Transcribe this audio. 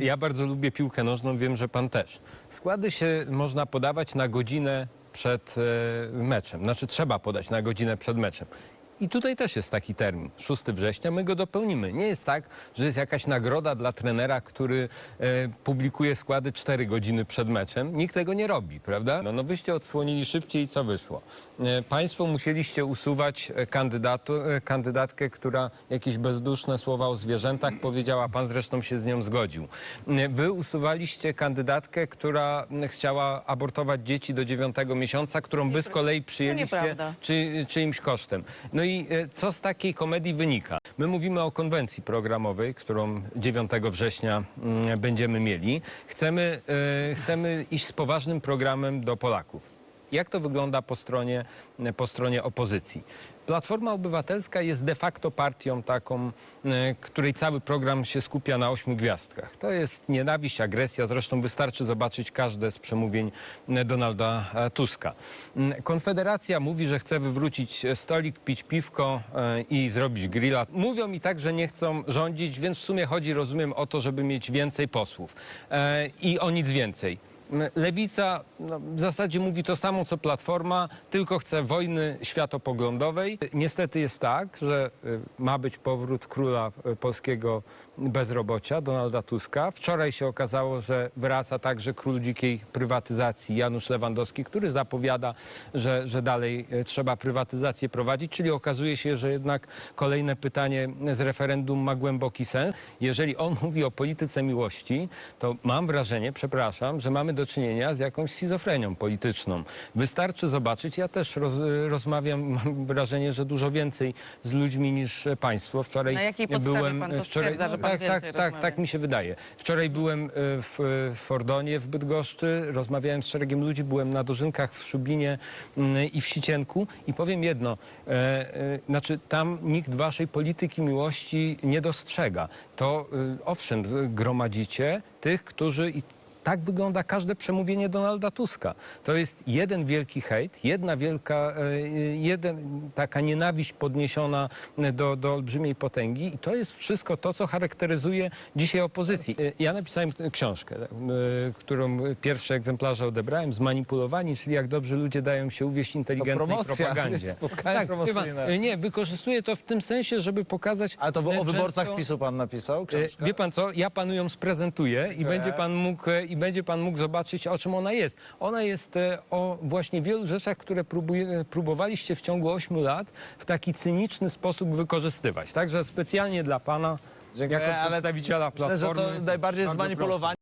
Ja bardzo lubię piłkę nożną, wiem, że pan też. Składy się można podawać na godzinę przed e, meczem. Znaczy trzeba podać na godzinę przed meczem. I tutaj też jest taki termin, 6 września, my go dopełnimy. Nie jest tak, że jest jakaś nagroda dla trenera, który e, publikuje składy 4 godziny przed meczem. Nikt tego nie robi, prawda? No, no wyście odsłonili szybciej i co wyszło? E, państwo musieliście usuwać e, kandydatu, e, kandydatkę, która jakieś bezduszne słowa o zwierzętach powiedziała, pan zresztą się z nią zgodził. E, Wy usuwaliście kandydatkę, która chciała abortować dzieci do 9 miesiąca, którą wy z kolei przyjęliście czy, czyimś kosztem. No i e, co z takiej komedii wynika? My mówimy o konwencji programowej, którą 9 września mm, będziemy mieli. Chcemy, e, chcemy iść z poważnym programem do Polaków. Jak to wygląda po stronie, po stronie opozycji? Platforma Obywatelska jest de facto partią taką, e, której cały program się skupia na ośmiu gwiazdkach. To jest nienawiść, agresja. Zresztą wystarczy zobaczyć każde z przemówień e, Donalda e, Tuska. Mm, Konfederacja mówi, że chce wywrócić stolik, pić piwko i zrobić grilla. Mówią mi tak, że nie chcą rządzić, więc w sumie chodzi, rozumiem, o to, żeby mieć więcej posłów. I o nic więcej. Lewica no, w zasadzie mówi to samo co Platforma, tylko chce wojny światopoglądowej. Niestety jest tak, że y, ma być powrót króla y, polskiego bezrobocia, Donalda Tuska. Wczoraj się okazało, że wraca także król dzikiej prywatyzacji, Janusz Lewandowski, który zapowiada, że, że dalej y, trzeba prywatyzację prowadzić, czyli okazuje się, że jednak kolejne pytanie z referendum ma głęboki sens. Jeżeli on mówi o polityce miłości, to mam wrażenie, przepraszam, że mamy do czynienia z jakąś schizofrenią polityczną. Wystarczy zobaczyć, ja też roz, rozmawiam, mam wrażenie, że dużo więcej z ludźmi niż e, państwo. Wczoraj Na jakiej podstawie byłem pan to wczoraj, stwierdza, że pan tak, tak, tak, rozmawia? tak mi się wydaje. Wczoraj byłem e, w, w Fordonie, w Bydgoszczy, rozmawiałem z szeregiem ludzi, byłem na Dożynkach w Szubinie mm, i w Sicienku i powiem jedno, e, e, znaczy tam nikt waszej polityki miłości nie dostrzega. To e, owszem, gromadzicie tych, którzy i tak wygląda każde przemówienie Donalda Tuska. To jest jeden wielki hejt, jedna wielka, e, jeden, taka nienawiść podniesiona do, do olbrzymiej potęgi i to jest wszystko to, co charakteryzuje dzisiaj opozycję. E, Ja napisałem książkę, e, którą pierwsze egzemplarze odebrałem, Zmanipulowani, czyli jak dobrze ludzie dają się uwieść inteligentnej promocja, propagandzie. spotkanie pan, promocyjne. e, nie, wykorzystuję to w tym sensie, żeby pokazać... Ale to o e, wyborcach często- PiSu pan napisał E, książkę? Wie pan co, ja panu ją sprezentuję i będzie pan mógł, e, i będzie pan mógł zobaczyć, o czym ona jest. Ona jest e, o właśnie wielu rzeczach, które próbuje, e, próbowaliście w ciągu ośmiu lat w taki cyniczny sposób wykorzystywać. Także specjalnie dla pana, Dziękuję, jako ale przedstawiciela Myślę, że Platformy. to najbardziej zmanipulowanie